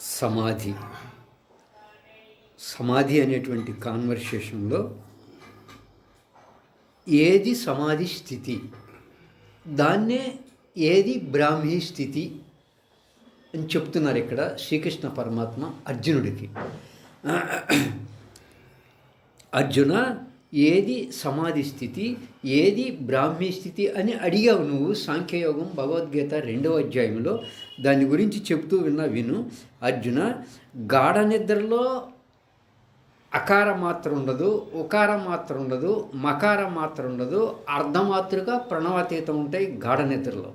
సమాధి. సమాధి అనేటువంటి కాన్వర్సేషన్లో ఏది సమాధి స్థితి దాన్నే ఏది బ్రాహ్మీ స్థితి అని చెప్తున్నారు ఇక్కడ శ్రీకృష్ణ పరమాత్మ అర్జునుడికి. అర్జున ఏది సమాధి స్థితి ఏది బ్రాహ్మీ స్థితి అని అడిగావు నువ్వు సాంఖ్యయోగం భగవద్గీత రెండవ అధ్యాయంలో దాని గురించి చెప్తూ విన్నా విను. అర్జున గాఢ నిద్రలో అకార మాత్రం ఉండదు ఉకార మాత్రం ఉండదు మకార మాత్రం ఉండదు అర్ధమాతృక ప్రణవాతీతం ఉంటాయి గాఢ నిద్రలో.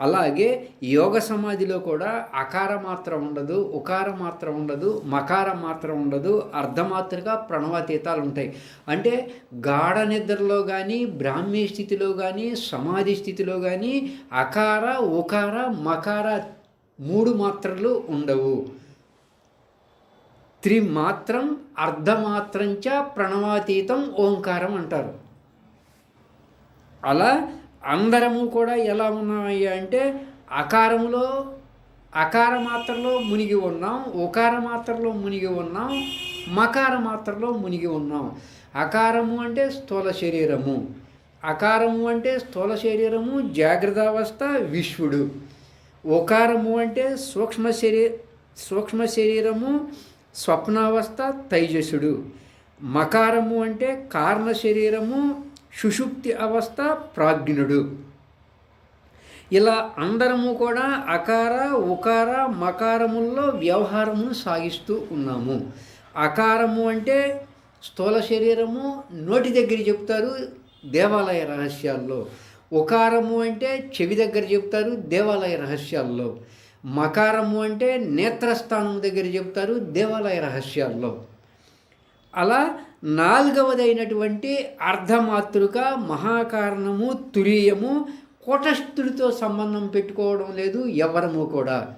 అలాగే యోగ సమాధిలో కూడా అకార మాత్రం ఉండదు ఉకార మాత్రం ఉండదు మకార మాత్రం ఉండదు అర్ధమాత్రగా ప్రణవాతీతాలు ఉంటాయి అంటే గాఢ నిద్రలో కానీ బ్రాహ్మీ స్థితిలో కానీ సమాధి స్థితిలో కానీ అకార ఉకార మకార మూడు మాత్రలు ఉండవు. త్రిమాత్రం అర్ధమాత్రంచ ప్రణవాతీతం ఓంకారం అంటారు. అలా అందరము కూడా ఎలా ఉన్నామయ్యా అంటే అకారములో అకార మాత్రలో మునిగి ఉన్నాం ఉకార మాత్రలో మునిగి ఉన్నాం మకార మాత్రలో మునిగి ఉన్నాం. అకారము అంటే స్థూల శరీరము. అకారము అంటే స్థూల శరీరము జాగ్రత్త అవస్థ విశ్వడు ఉకారము అంటే సూక్ష్మ శరీ సూక్ష్మ శరీరము స్వప్నావస్థ తైజసుడు మకారము అంటే కారణ శరీరము సుషుప్తి అవస్థ ప్రాజ్ఞుడు. ఇలా అందరము కూడా అకార ఉకార మకారముల్లో వ్యవహారమును సాగిస్తూ ఉన్నాము. అకారము అంటే స్థూల శరీరము నోటి దగ్గర చెప్తారు దేవాలయ రహస్యాల్లో. ఉకారము అంటే చెవి దగ్గర చెప్తారు దేవాలయ రహస్యాల్లో. మకారము అంటే నేత్రస్థానం దగ్గర చెప్తారు దేవాలయ రహస్యాల్లో. అలా నాలుగవదైనటువంటి అర్ధమాతృక మహాకారణము తురీయము కూటస్థుడితో సంబంధం పెట్టుకోవడం లేదు ఎవరము కూడా.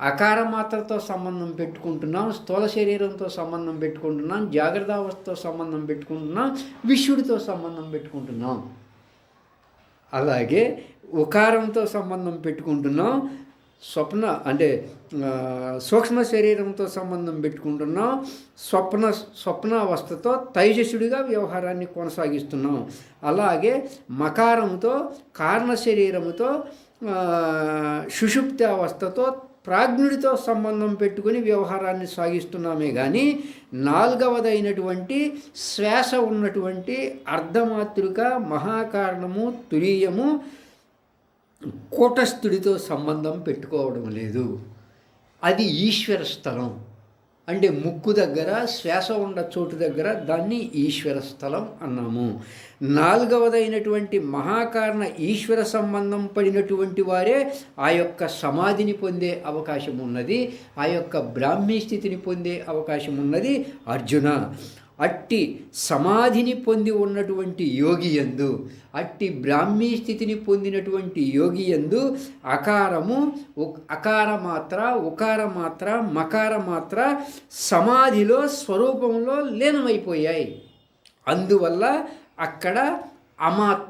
అకార మాత్రతో సంబంధం పెట్టుకుంటున్నాం స్థూల శరీరంతో సంబంధం పెట్టుకుంటున్నాం జాగ్రత్త అవస్థతో సంబంధం పెట్టుకుంటున్నాం విశ్వడితో సంబంధం పెట్టుకుంటున్నాం. అలాగే ఉకారంతో సంబంధం పెట్టుకుంటున్నాం స్వప్న అంటే సూక్ష్మ శరీరంతో సంబంధం పెట్టుకుంటున్నాం స్వప్న స్వప్నావస్థతో తైజసుడిగా వ్యవహారాన్ని కొనసాగిస్తున్నాం. అలాగే మకారంతో కారణ శరీరముతో సుషుప్తి అవస్థతో ప్రాజ్ఞుడితో సంబంధం పెట్టుకుని వ్యవహారాన్ని సాగిస్తున్నామే కానీ నాలుగవదైనటువంటి శ్వాస ఉన్నటువంటి అర్ధమాతృక మహాకారణము తురీయము కూటస్థుడితో సంబంధం పెట్టుకోవడం లేదు. అది ఈశ్వర స్థలం. అంటే ముక్కు దగ్గర శ్వాస ఉన్న చోటు దగ్గర దాన్ని ఈశ్వర స్థలం అన్నాము. నాలుగవదైనటువంటి మహాకారణ ఈశ్వర సంబంధం పడినటువంటి వారే ఆ యొక్క సమాధిని పొందే అవకాశం ఉన్నది ఆ యొక్క బ్రాహ్మీ స్థితిని పొందే అవకాశం ఉన్నది అర్జున. అట్టి సమాధిని పొంది ఉన్నటువంటి యోగి ఎందు అట్టి బ్రాహ్మీ స్థితిని పొందినటువంటి యోగి ఎందు అకారము అకార మాత్ర ఉకార మాత్ర మకార మాత్ర సమాధిలో స్వరూపంలో లీనమైపోయాయి. అందువల్ల అక్కడ అమా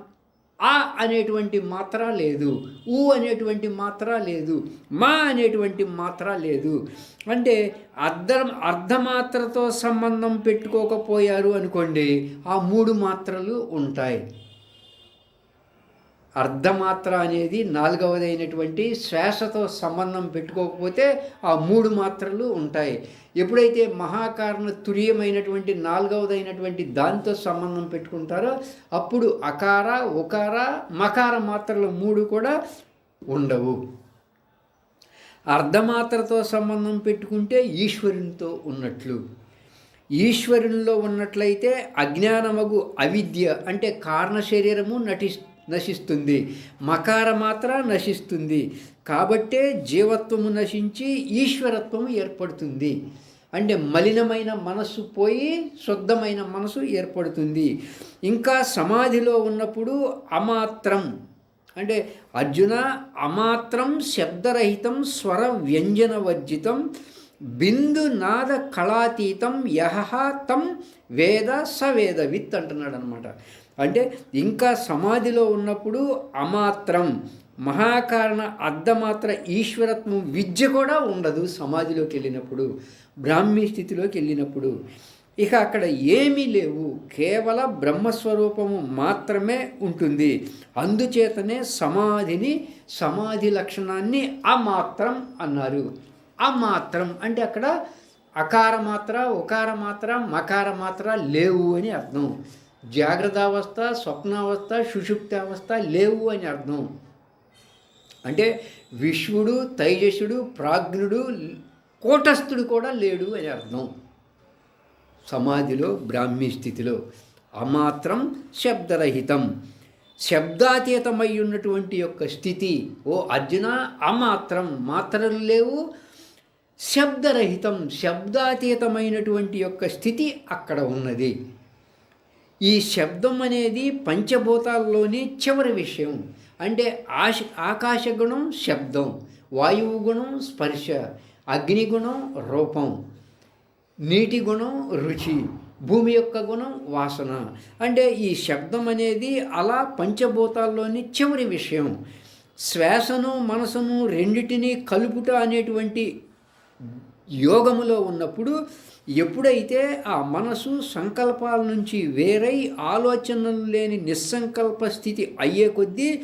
ఆ అనేటువంటి మాత్ర లేదు. ఊ అనేటువంటి మాత్ర లేదు. మా అనేటువంటి మాత్ర లేదు. అంటే అర్ధం అర్ధమాత్రతో సంబంధం పెట్టుకోకపోయారు అనుకోండి ఆ మూడు మాత్రలు ఉంటాయి. అర్ధమాత్ర అనేది నాలుగవదైనటువంటి శ్వాసతో సంబంధం పెట్టుకోకపోతే ఆ మూడు మాత్రలు ఉంటాయి. ఎప్పుడైతే మహాకారణ తుర్యమైనటువంటి నాలుగవదైనటువంటి దానితో సంబంధం పెట్టుకుంటారో అప్పుడు అకార ఉకార మకార మాత్రలు మూడు కూడా ఉండవు. అర్ధమాత్రతో సంబంధం పెట్టుకుంటే ఈశ్వరునితో ఉన్నట్లు. ఈశ్వరునిలో ఉన్నట్లయితే అజ్ఞానమగు అవిద్య అంటే కారణ శరీరము నటి నశిస్తుంది. మకార మాత్ర నశిస్తుంది. కాబట్టే జీవత్వము నశించి ఈశ్వరత్వము ఏర్పడుతుంది. అంటే మలినమైన మనస్సు పోయి శుద్ధమైన మనసు ఏర్పడుతుంది. ఇంకా సమాధిలో ఉన్నప్పుడు అమాత్రం. అంటే అర్జున అమాత్రం శబ్దరహితం స్వర వ్యంజన వర్జితం బిందు నాద కళాతీతం యహ తం వేద సవేద విత్ అంటున్నాడు అనమాట అంటే ఇంకా సమాధిలో ఉన్నప్పుడు అమాత్రం మహాకారణ అర్ధమాత్ర ఈశ్వరత్వం విద్య కూడా ఉండదు సమాధిలోకి వెళ్ళినప్పుడు బ్రాహ్మీ స్థితిలోకి వెళ్ళినప్పుడు. ఇక అక్కడ ఏమీ లేవు కేవల బ్రహ్మస్వరూపము మాత్రమే ఉంటుంది. అందుచేతనే సమాధిని సమాధి లక్షణాన్ని అమాత్రం అన్నారు. అమాత్రం అంటే అక్కడ అకార మాత్ర ఉకార మాత్ర మకార మాత్ర లేవు అని అర్థం. జాగ్రత్తావస్థ స్వప్నావస్థ సుషుప్తావస్థ లేవు అని అర్థం. అంటే విశ్వడు తైజసుడు ప్రాజ్ఞుడు కూటస్థుడు కూడా లేడు అని అర్థం. సమాధిలో బ్రాహ్మీ స్థితిలో అమాత్రం శబ్దరహితం. శబ్దాతీతమై ఉన్నటువంటి యొక్క స్థితి ఓ అర్జున అమాత్రం మాత్రలు లేవు. శబ్దరహితం శబ్దాతీతమైనటువంటి యొక్క స్థితి అక్కడ ఉన్నది. ఈ శబ్దం అనేది పంచభూతాల్లోని చివరి విషయం. అంటే ఆశ ఆకాశగుణం శబ్దం వాయువు గుణం స్పర్శ అగ్నిగుణం రూపం నీటి గుణం రుచి భూమి యొక్క గుణం వాసన. అంటే ఈ శబ్దం అనేది అలా పంచభూతాల్లోని చివరి విషయం. శ్వాసను మనసును రెండిటినీ కలుపుట అనేటువంటి యోగములో ఉన్నప్పుడు ఎప్పుడైతే ఆ మనసు సంకల్పాల నుంచి వేరై ఆలోచనలు లేని నిస్సంకల్ప స్థితి అయ్యే కొద్దీ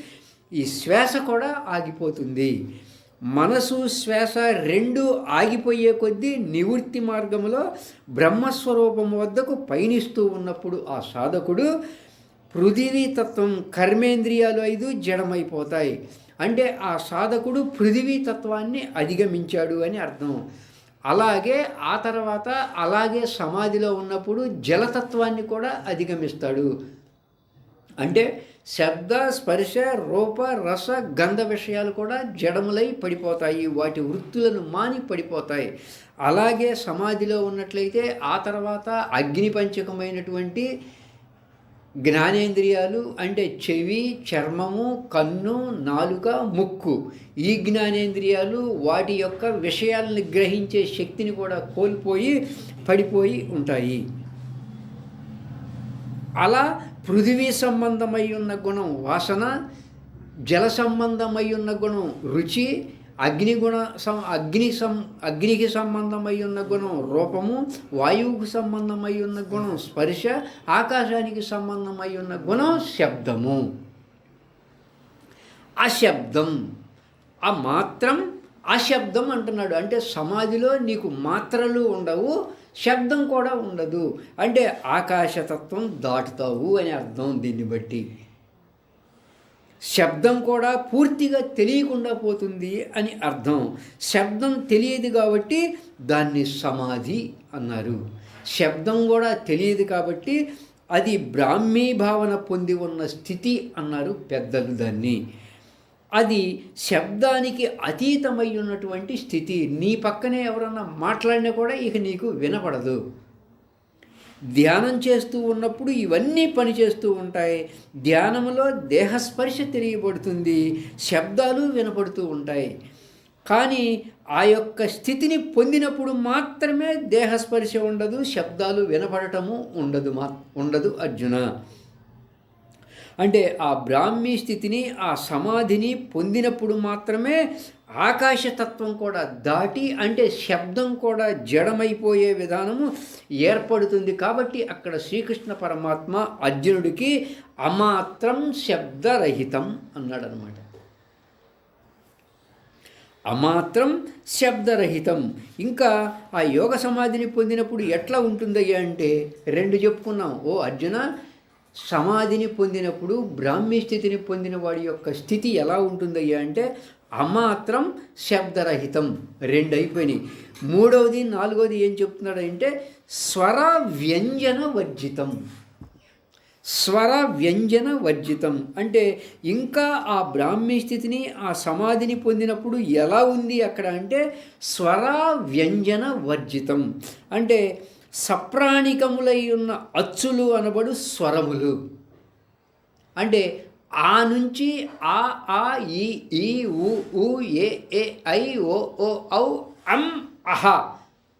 ఈ శ్వాస కూడా ఆగిపోతుంది. మనసు శ్వాస రెండు ఆగిపోయే కొద్దీ నివృత్తి మార్గంలో బ్రహ్మస్వరూపం వద్దకు పయనిస్తూ ఉన్నప్పుడు ఆ సాధకుడు పృథివీ తత్వం కర్మేంద్రియాలు ఐదు జడమైపోతాయి. అంటే ఆ సాధకుడు పృథివీ తత్వాన్ని అధిగమించాడు అని అర్థం. అలాగే ఆ తర్వాత అలాగే సమాధిలో ఉన్నప్పుడు జలతత్వాన్ని కూడా అధిగమిస్తాడు. అంటే శబ్ద స్పర్శ రూప రస గంధ విషయాలు కూడా జడములై పడిపోతాయి. వాటి వృత్తులను మాని పడిపోతాయి. అలాగే సమాధిలో ఉన్నట్లయితే ఆ తర్వాత అగ్ని పంచకమైనటువంటి జ్ఞానేంద్రియాలు అంటే చెవి చర్మము కన్ను నాలుక ముక్కు. ఈ జ్ఞానేంద్రియాలు వాటి యొక్క విషయాలను గ్రహించే శక్తిని కూడా కోల్పోయి పడిపోయి ఉంటాయి. అలా పృథివీ సంబంధమై ఉన్న గుణం వాసన జల సంబంధమై ఉన్న గుణం రుచి అగ్నిగుణ సం అగ్ని సం అగ్నికి సంబంధమై ఉన్న గుణం రూపము వాయువుకు సంబంధమై ఉన్న గుణం స్పర్శ ఆకాశానికి సంబంధమై ఉన్న గుణం శబ్దము. అశబ్దం. ఆ మాత్రం అశబ్దం అంటున్నాడు. అంటే సమాధిలో నీకు మాత్రలు ఉండవు శబ్దం కూడా ఉండదు. అంటే ఆకాశతత్వం దాటుతావు అని అర్థం దీన్ని బట్టి. శబ్దం కూడా పూర్తిగా తెలియకుండా పోతుంది అని అర్థం. శబ్దం తెలియదు కాబట్టి దాన్ని సమాధి అన్నారు. శబ్దం కూడా తెలియదు కాబట్టి అది బ్రాహ్మీ భావన పొంది ఉన్న స్థితి అన్నారు పెద్దలు దాన్ని. అది శబ్దానికి అతీతమై ఉన్నటువంటి స్థితి. నీ పక్కనే ఎవరన్నా మాట్లాడినా కూడా ఇక నీకు వినపడదు. ధ్యానం చేస్తూ ఉన్నప్పుడు ఇవన్నీ పనిచేస్తూ ఉంటాయి. ధ్యానంలో దేహస్పర్శ తెలియబడుతుంది. శబ్దాలు వినపడుతూ ఉంటాయి. కానీ ఆ యొక్క స్థితిని పొందినప్పుడు మాత్రమే దేహస్పర్శ ఉండదు శబ్దాలు వినపడటము ఉండదు మా ఉండదు అర్జున. అంటే ఆ బ్రాహ్మీ స్థితిని ఆ సమాధిని పొందినప్పుడు మాత్రమే ఆకాశతత్వం కూడా దాటి అంటే శబ్దం కూడా జడమైపోయే విధానము ఏర్పడుతుంది కాబట్టి అక్కడ శ్రీకృష్ణ పరమాత్మ అర్జునుడికి అమాత్రం శబ్దరహితం అన్నాడనమాట. అమాత్రం శబ్దరహితం. ఇంకా ఆ యోగ సమాధిని పొందినప్పుడు ఎట్లా ఉంటుందయ్యా అంటే రెండు చెప్పుకున్నాం. ఓ అర్జున సమాధిని పొందినప్పుడు బ్రాహ్మీ స్థితిని పొందిన వాడి యొక్క స్థితి ఎలా ఉంటుందయ్యా అంటే అమాత్రం శబ్దరహితం. రెండు అయిపోయినాయి మూడవది నాలుగవది ఏం చెప్తున్నాడంటే స్వర వ్యంజన వర్జితం. స్వర వ్యంజన వర్జితం. అంటే ఇంకా ఆ బ్రాహ్మీ స్థితిని ఆ సమాధిని పొందినప్పుడు ఎలా ఉంది అక్కడ అంటే స్వర వ్యంజన వర్జితం. అంటే సప్రాణికములై ఉన్న అచ్చులు అనబడు స్వరములు. అంటే ఆ నుంచి ఆ ఆ ఈ ఈ ఊ ఏ ఏ ఐ ఓ ఓ ఔ అం అహ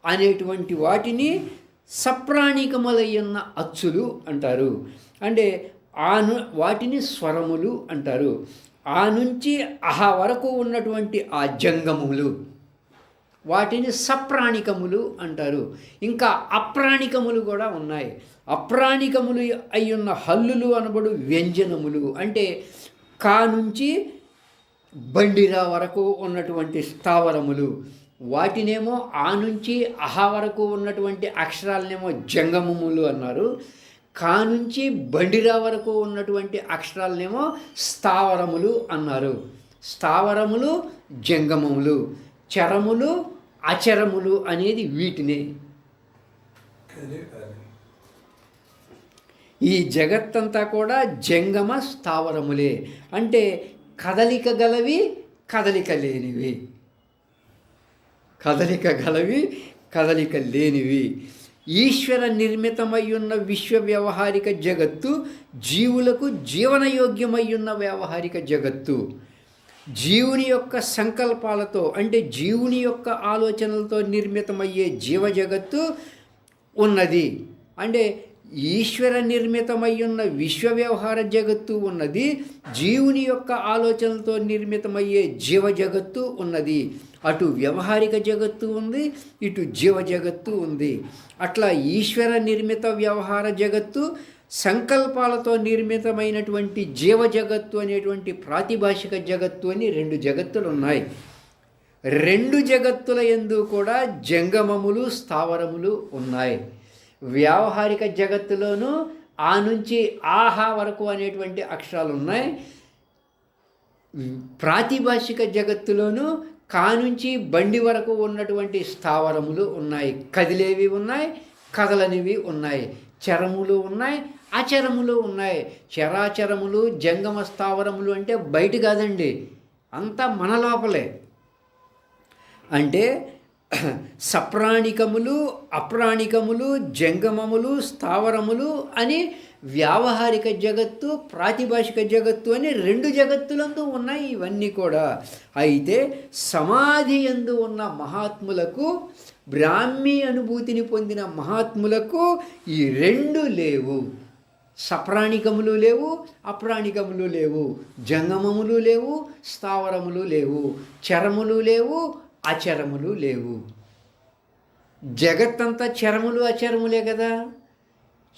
అనేటువంటి వాటిని సప్రాణికములయ్యున్న ఉన్న అచ్చులు అంటారు. అంటే ఆను వాటిని స్వరములు అంటారు. ఆ నుంచి అహ వరకు ఉన్నటువంటి ఆ జంగములు. వాటిని సప్రాణికములు అంటారు. ఇంకా అప్రాణికములు కూడా ఉన్నాయి. అప్రాణికములు అయ్యున్న హల్లులు అనబడు వ్యంజనములు. అంటే కా నుంచి బండిరా వరకు ఉన్నటువంటి స్థావరములు. వాటినేమో ఆ నుంచి అహ వరకు ఉన్నటువంటి అక్షరాలనేమో జంగమములు అన్నారు. కా నుంచి బండిరా వరకు ఉన్నటువంటి అక్షరాలనేమో స్థావరములు అన్నారు. స్థావరములు జంగమములు. చరములు అచరములు అనేది వీటినే. ఈ జగత్తంతా కూడా జంగమ స్థావరములే. అంటే కదలిక గలవి కదలిక లేనివి. కదలిక గలవి కదలిక లేనివి. ఈశ్వర నిర్మితమై ఉన్న విశ్వ వ్యవహారిక జగత్తు జీవులకు జీవనయోగ్యమై ఉన్న వ్యవహారిక జగత్తు. జీవుని యొక్క సంకల్పాలతో అంటే జీవుని యొక్క ఆలోచనలతో నిర్మితమయ్యే జీవ జగత్తు ఉన్నది. అంటే ఈశ్వర నిర్మితమై ఉన్న విశ్వ వ్యవహార జగత్తు ఉన్నది. జీవుని యొక్క ఆలోచనలతో నిర్మితమయ్యే జీవ జగత్తు ఉన్నది. అటు వ్యవహారిక జగత్తు ఉంది ఇటు జీవ జగత్తు ఉంది. అట్లా ఈశ్వర నిర్మిత వ్యవహార జగత్తు సంకల్పాలతో నిర్మితమైనటువంటి జీవ జగత్తు అనేటువంటి ప్రాతిభాషిక జగత్తు అని రెండు జగత్తులు ఉన్నాయి రెండు జగత్తుల ఎందు కూడా జంగమములు స్థావరములు ఉన్నాయి. వ్యావహారిక జగత్తులోనూ ఆ నుంచి ఆహా వరకు అనేటువంటి అక్షరాలు ఉన్నాయి ప్రాతిభాషిక జగత్తులోనూ కా నుంచి బండి వరకు ఉన్నటువంటి స్థావరములు ఉన్నాయి. కదిలేవి ఉన్నాయి కదలనివి ఉన్నాయి. చరములు ఉన్నాయి ఆచారములు ఉన్నాయి. చరాచరములు జంగమ స్థావరములు అంటే బయట కాదండి. అంతా మన లోపలే. అంటే సప్రాణికములు అప్రాణికములు జంగమములు స్థావరములు అని వ్యావహారిక జగత్తు ప్రాతిభాషిక జగత్తు అని రెండు జగత్తులందు ఉన్నాయి ఇవన్నీ కూడా. అయితే సమాధి ఎందు ఉన్న మహాత్ములకు బ్రాహ్మీ అనుభూతిని పొందిన మహాత్ములకు ఈ రెండు లేవు. సప్రాణికములు లేవు అప్రాణికములు లేవు. జంగమములు లేవు స్థావరములు లేవు. చరములు లేవు అచరములు లేవు. జగత్తంతా చరములు అచరములే కదా.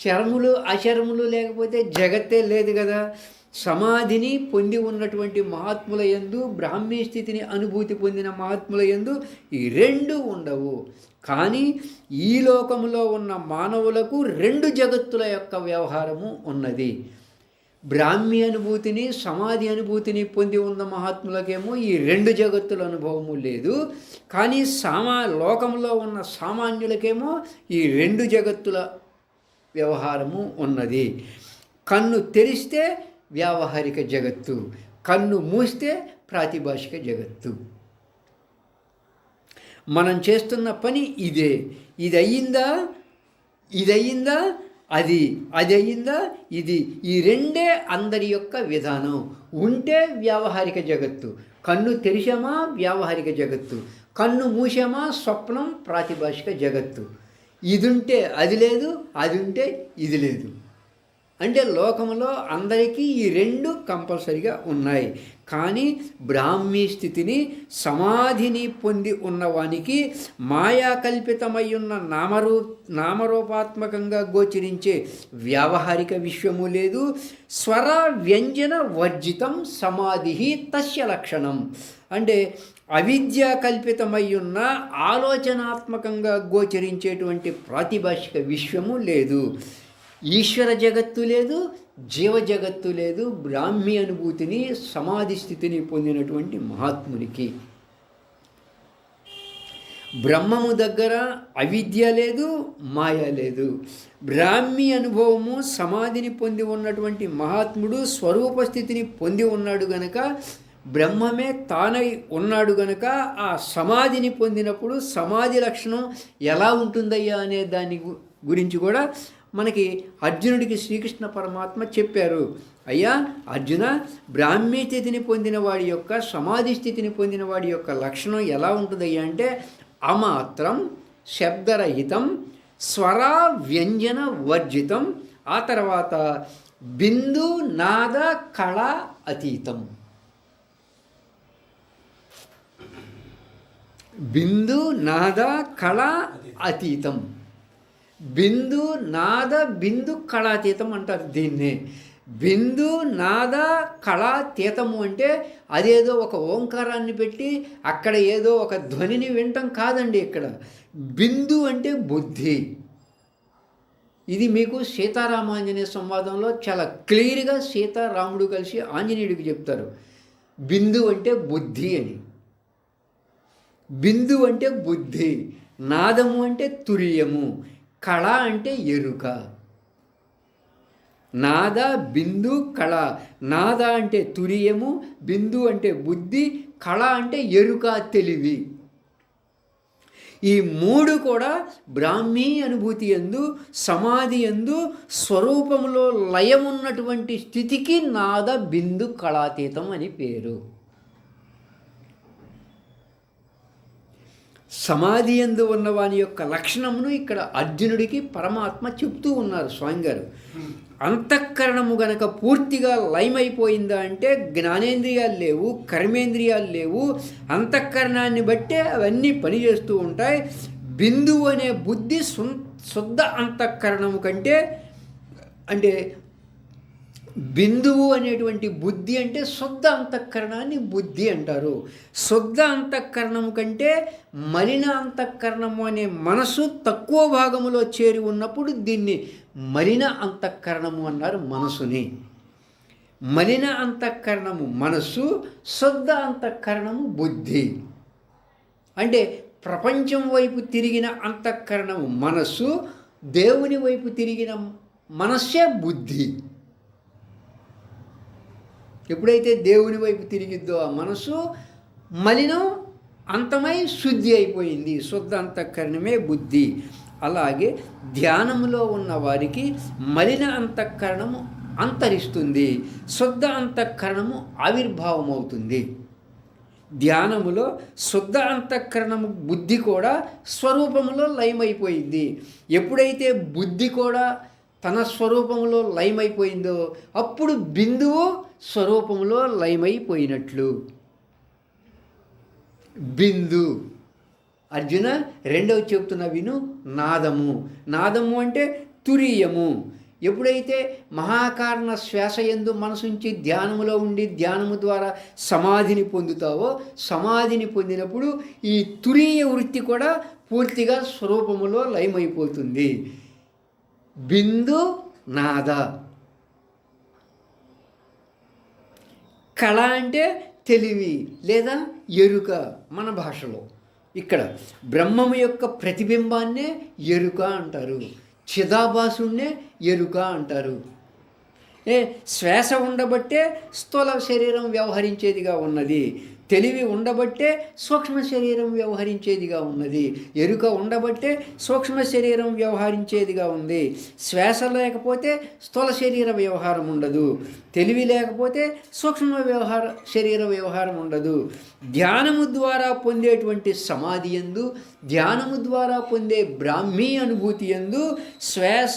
చరములు అచరములు లేకపోతే జగత్తే లేదు కదా. సమాధిని పొంది ఉన్నటువంటి మహాత్ముల యందు బ్రాహ్మీ స్థితిని అనుభూతి పొందిన మహాత్ముల యందు ఈ రెండు ఉండవు. కానీ ఈ లోకంలో ఉన్న మానవులకు రెండు జగత్తుల యొక్క వ్యవహారము ఉన్నది. బ్రాహ్మీ అనుభూతిని సమాధి అనుభూతిని పొంది ఉన్న మహాత్ములకేమో ఈ రెండు జగత్తుల అనుభవము లేదు. కానీ సామా లోకంలో ఉన్న సామాన్యులకేమో ఈ రెండు జగత్తుల వ్యవహారము ఉన్నది. కన్ను తెరిస్తే వ్యావహారిక జగత్తు. కన్ను మూస్తే ప్రాతిభాషిక జగత్తు. మనం చేస్తున్న పని ఇదే. ఇది అయ్యిందా ఇది అయ్యిందా అది. అది అయ్యిందా ఇది. ఈ రెండే అందరి యొక్క విధానం. ఉంటే వ్యావహారిక జగత్తు. కన్ను తెరిచామా? వ్యావహారిక జగత్తు. కన్ను మూసామా? స్వప్నం ప్రాతిభాషిక జగత్తు. ఇది ఉంటే అది లేదు అది ఉంటే ఇది లేదు. అంటే లోకంలో అందరికీ ఈ రెండు కంపల్సరిగా ఉన్నాయి. కానీ బ్రాహ్మీ స్థితిని సమాధిని పొంది ఉన్నవానికి మాయాకల్పితమై ఉన్న నామరూ నామరూపాత్మకంగా గోచరించే వ్యావహారిక విశ్వము లేదు. స్వర వ్యంజన వర్జితం సమాధి తస్య లక్షణం. అంటే అవిద్య కల్పితమై ఉన్న ఆలోచనాత్మకంగా గోచరించేటువంటి ప్రాతిభాషిక విశ్వము లేదు. ఈశ్వర జగత్తు లేదు జీవ జగత్తు లేదు బ్రాహ్మీ అనుభూతిని సమాధి స్థితిని పొందినటువంటి మహాత్మునికి. బ్రహ్మము దగ్గర అవిద్య లేదు మాయ లేదు. బ్రాహ్మీ అనుభవము సమాధిని పొంది ఉన్నటువంటి మహాత్ముడు స్వరూప స్థితిని పొంది ఉన్నాడు గనక బ్రహ్మమే తానై ఉన్నాడు గనక ఆ సమాధిని పొందినప్పుడు సమాధి లక్షణం ఎలా ఉంటుందయ్యా అనే దాని గురించి కూడా మనకి అర్జునుడికి శ్రీకృష్ణ పరమాత్మ చెప్పారు. అయ్యా అర్జున బ్రాహ్మీ స్థితిని పొందిన వాడి యొక్క సమాధి స్థితిని పొందిన వాడి యొక్క లక్షణం ఎలా ఉంటుందయ్యా అంటే అమాత్రం శబ్దరహితం స్వర వ్యంజన వర్జితం ఆ తర్వాత బిందు నాద కళ అతీతం. బిందు నాద కళ అతీతం. బిందు నాద బిందు కళాతీతం అంటారు దీన్నే. బిందు నాద కళాతీతము అంటే అదేదో ఒక ఓంకారాన్ని పెట్టి అక్కడ ఏదో ఒక ధ్వనిని వినటం కాదండి ఇక్కడ. బిందు అంటే బుద్ధి. ఇది మీకు సీతారామాంజనేయ సంవాదంలో చాలా క్లియర్గా సీతారాముడు కలిసి ఆంజనేయుడికి చెప్తారు. బిందు అంటే బుద్ధి అని. బిందు అంటే బుద్ధి. నాదము అంటే తుర్యము కళ అంటే ఎరుక. నాద బిందు కళ. నాద అంటే తురియము బిందు అంటే బుద్ధి కళ అంటే ఎరుక తెలివి. ఈ మూడు కూడా బ్రాహ్మీ అనుభూతి ఎందు సమాధి ఎందు స్వరూపంలో లయమున్నటువంటి స్థితికి నాద బిందు కళాతీతం అని పేరు. సమాధి ఎందు ఉన్న వాని యొక్క లక్షణమును ఇక్కడ అర్జునుడికి పరమాత్మ చెప్తూ ఉన్నారు స్వామి గారు అంతఃకరణము గనక పూర్తిగా లయమైపోయిందా అంటే జ్ఞానేంద్రియాలు లేవు కర్మేంద్రియాలు లేవు అంతఃకరణాన్ని బట్టే అవన్నీ పనిచేస్తూ ఉంటాయి. బిందువు అనే బుద్ధి శుద్ధ అంతఃకరణము కంటే అంటే బిందువు అనేటువంటి బుద్ధి అంటే శుద్ధ అంతఃకరణాన్ని బుద్ధి అంటారు. శుద్ధ అంతఃకరణము కంటే మలిన అంతఃకరణము అనే మనసు తక్కువ భాగములో చేరి ఉన్నప్పుడు దీన్ని మలిన అంతఃకరణము అన్నారు మనసుని. మలిన అంతఃకరణము మనస్సు శుద్ధ అంతఃకరణము బుద్ధి. అంటే ప్రపంచం వైపు తిరిగిన అంతఃకరణము మనస్సు దేవుని వైపు తిరిగిన మనస్సే బుద్ధి. ఎప్పుడైతే దేవుని వైపు తిరిగిద్దో ఆ మనసు మలినం అంతమై శుద్ధి అయిపోయింది. శుద్ధ అంతఃకరణమే బుద్ధి. అలాగే ధ్యానములో ఉన్న వారికి మలిన అంతఃకరణము అంతరిస్తుంది. శుద్ధ అంతఃకరణము ఆవిర్భావం అవుతుంది ధ్యానములో శుద్ధ అంతఃకరణము బుద్ధి కూడా స్వరూపములో లయమైపోయింది. ఎప్పుడైతే బుద్ధి కూడా తన స్వరూపంలో లయమైపోయిందో అప్పుడు బిందువు స్వరూపంలో లయమైపోయినట్లు. బిందు. అర్జున రెండవ చెప్తున్న విను నాదము. నాదము అంటే తురీయము. ఎప్పుడైతే మహాకారణ శ్వాస ఎందు మనసుంచి ధ్యానములో ఉండి ధ్యానము ద్వారా సమాధిని పొందుతావో సమాధిని పొందినప్పుడు ఈ తురీయ వృత్తి కూడా పూర్తిగా స్వరూపములో లయమైపోతుంది. బిందు నాద. కళ అంటే తెలివి లేదా ఎరుక మన భాషలో. ఇక్కడ బ్రహ్మము యొక్క ప్రతిబింబాన్నే ఎరుక అంటారు. చిదాభాసుణ్ణే ఎరుక అంటారు. శ్వాస ఉండబట్టే స్థూల శరీరం వ్యవహరించేదిగా ఉన్నది. తెలివి ఉండబట్టే సూక్ష్మ శరీరం వ్యవహరించేదిగా ఉన్నది. ఎరుక ఉండబట్టే సూక్ష్మ శరీరం వ్యవహరించేదిగా ఉంది. శ్వాస లేకపోతే స్థూల శరీర వ్యవహారం ఉండదు. తెలివి లేకపోతే సూక్ష్మ వ్యవహార శరీర వ్యవహారం ఉండదు. ధ్యానము ద్వారా పొందేటువంటి సమాధి ఎందు ధ్యానము ద్వారా పొందే బ్రాహ్మీ అనుభూతి ఎందు శ్వాస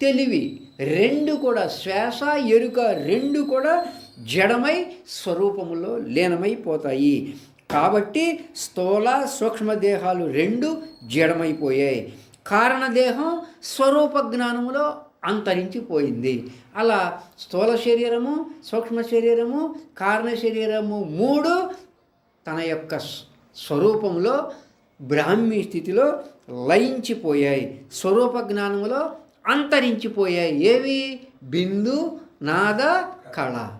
తెలివి రెండు కూడా శ్వాస ఎరుక రెండు కూడా జడమై స్వరూపములో లీనమైపోతాయి. కాబట్టి స్థూల సూక్ష్మదేహాలు రెండు జడమైపోయాయి. కారణదేహం స్వరూప జ్ఞానములో అంతరించిపోయింది. అలా స్థూల శరీరము సూక్ష్మ శరీరము కారణ శరీరము మూడు తన యొక్క స్వరూపంలో బ్రాహ్మీ స్థితిలో లయించిపోయాయి. స్వరూప జ్ఞానంలో అంతరించిపోయాయి. ఏవి? బిందు నాద కళ.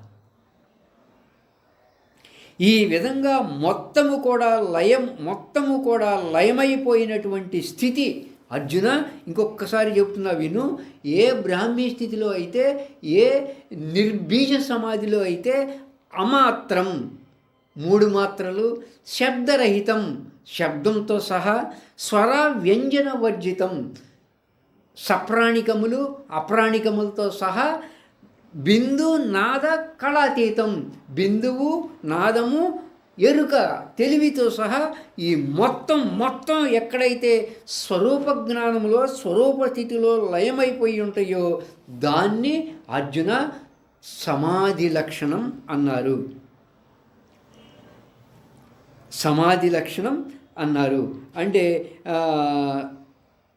ఈ విధంగా మొత్తము కూడా లయం మొత్తము కూడా లయమైపోయినటువంటి స్థితి అర్జున ఇంకొకసారి చెప్తున్నా విను. ఏ బ్రాహ్మీ స్థితిలో అయితే ఏ నిర్బీజ సమాధిలో అయితే అమాత్రం మూడు మాత్రలు శబ్దరహితం శబ్దంతో సహా స్వర వ్యంజన వర్జితం సప్రాణికములు అప్రాణికములతో సహా బిందు నాద కళాతీతం. బిందువు నాదము ఎరుక తెలివితో సహా ఈ మొత్తం మొత్తం ఎక్కడైతే స్వరూప జ్ఞానంలో స్వరూప స్థితిలో లయమైపోయి ఉంటాయో దాన్ని అర్జున సమాధి లక్షణం అన్నారు. సమాధి లక్షణం అన్నారు. అంటే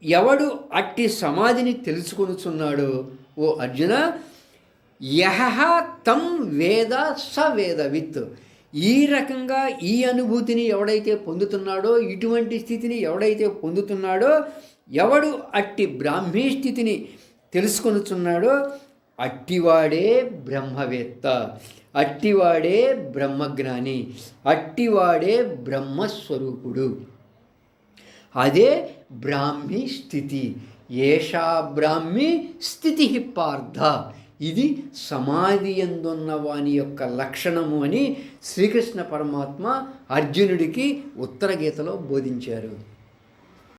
ఎవడు అట్టి సమాధిని తెలుసుకొనుచున్నాడో ఓ అర్జున యహ తం వేద స వేదవిత్. ఈ రకంగా ఈ అనుభూతిని ఎవడైతే పొందుతున్నాడో ఇటువంటి స్థితిని ఎవడైతే పొందుతున్నాడో ఎవడు అట్టి బ్రాహ్మీ స్థితిని తెలుసుకొనుచున్నాడో అట్టివాడే బ్రహ్మవేత్త అట్టివాడే బ్రహ్మజ్ఞాని అట్టివాడే బ్రహ్మస్వరూపుడు. అదే బ్రాహ్మీ స్థితి. ఏషా బ్రాహ్మీ స్థితి పార్థ. ఇది సమాధి ఎందున్న వాని యొక్క లక్షణము అని శ్రీకృష్ణ పరమాత్మ అర్జునుడికి ఉత్తర గీతలో బోధించారు.